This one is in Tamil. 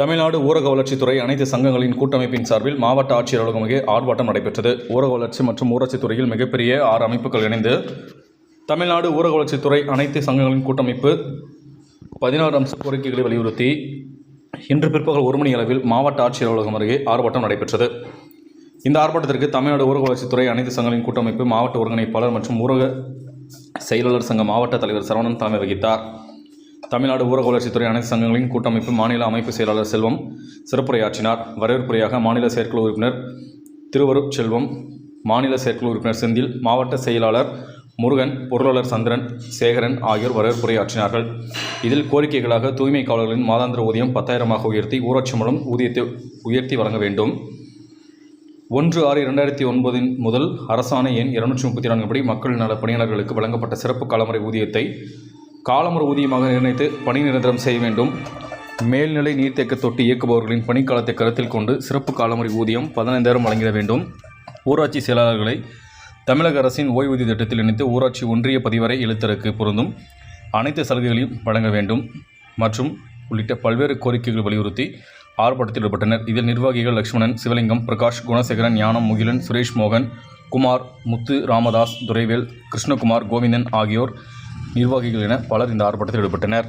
தமிழ்நாடு ஊரக வளர்ச்சித்துறை அனைத்து சங்கங்களின் கூட்டமைப்பின் சார்பில் மாவட்ட ஆட்சியர் அலுவலகம் ஆர்ப்பாட்டம் நடைபெற்றது. ஊரக வளர்ச்சி மற்றும் ஊராட்சி துறையில் மிகப்பெரிய ஆறு அமைப்புகள் இணைந்து தமிழ்நாடு ஊரக வளர்ச்சித்துறை அனைத்து சங்கங்களின் கூட்டமைப்பு பதினாறு அம்ச கோரிக்கைகளை வலியுறுத்தி இன்று பிற்பகல் ஒரு மணி அளவில் மாவட்ட ஆட்சியர் அலுவலகம் அருகே ஆர்ப்பாட்டம் நடைபெற்றது. இந்த ஆர்ப்பாட்டத்திற்கு தமிழ்நாடு ஊரக வளர்ச்சித்துறை அனைத்து சங்கங்களின் கூட்டமைப்பு மாவட்ட ஒருங்கிணைப்பாளர் மற்றும் ஊரக செயலாளர் சங்க மாவட்ட தலைவர் சரவணன் தலைமை வகித்தார். தமிழ்நாடு ஊரக வளர்ச்சித்துறை அனைத்து சங்கங்களின் கூட்டமைப்பு மாநில அமைப்பு செயலாளர் செல்வம் சிறப்புரையாற்றினார். வரவேற்புரையாக மாநில செயற்குழு உறுப்பினர் திருவருட் செல்வம் மாநில செயற்குழு உறுப்பினர் செந்தில் மாவட்ட செயலாளர் முருகன் பொருளாளர் சந்திரன் சேகரன் ஆகியோர் வரவேற்புரையாற்றினார்கள் இதில் கோரிக்கைகளாக தூய்மை காவலர்களின் மாதாந்திர ஊதியம் பத்தாயிரமாக உயர்த்தி ஊராட்சி மூலம் ஊதியத்தை உயர்த்தி வழங்க வேண்டும். ஒன்று ஆறு இரண்டாயிரத்தி ஒன்பதின் முதல் அரசாணை எண் இருநூற்றி முப்பத்தி நான்கு படி மக்கள் நல பணியாளர்களுக்கு வழங்கப்பட்ட சிறப்பு காலமுறை ஊதியத்தை காலமுறை ஊதியமாக நிர்ணயித்து பணி நிரந்தரம் செய்ய வேண்டும். மேல்நிலை நீர்த்தேக்க தொட்டி இயக்குபவர்களின் பணிக்காலத்தை கருத்தில் கொண்டு சிறப்பு காலமுறை ஊதியம் பதினைந்தாயிரம் வழங்கிட வேண்டும். ஊராட்சி செயலாளர்களை தமிழக அரசின் ஓய்வூதிய திட்டத்தில் இணைத்து ஊராட்சி ஒன்றிய பதிவரை எழுத்தருக்கு பொருந்தும். அனைத்து சலுகைகளையும் வழங்க வேண்டும். மற்றும் உள்ளிட்ட பல்வேறு கோரிக்கைகள் வலியுறுத்தி ஆர்ப்பாட்டத்தில் ஈடுபட்டனர். இதில் நிர்வாகிகள் லட்சுமணன் சிவலிங்கம் பிரகாஷ் குணசேகரன் ஞானம் முகிலன் சுரேஷ் மோகன் குமார் முத்து ராமதாஸ் துரைவேல் கிருஷ்ணகுமார் கோவிந்தன் ஆகியோர் நிர்வாகிகள் என பலர் இந்த ஆர்ப்பாட்டத்தில் ஈடுபட்டனர்.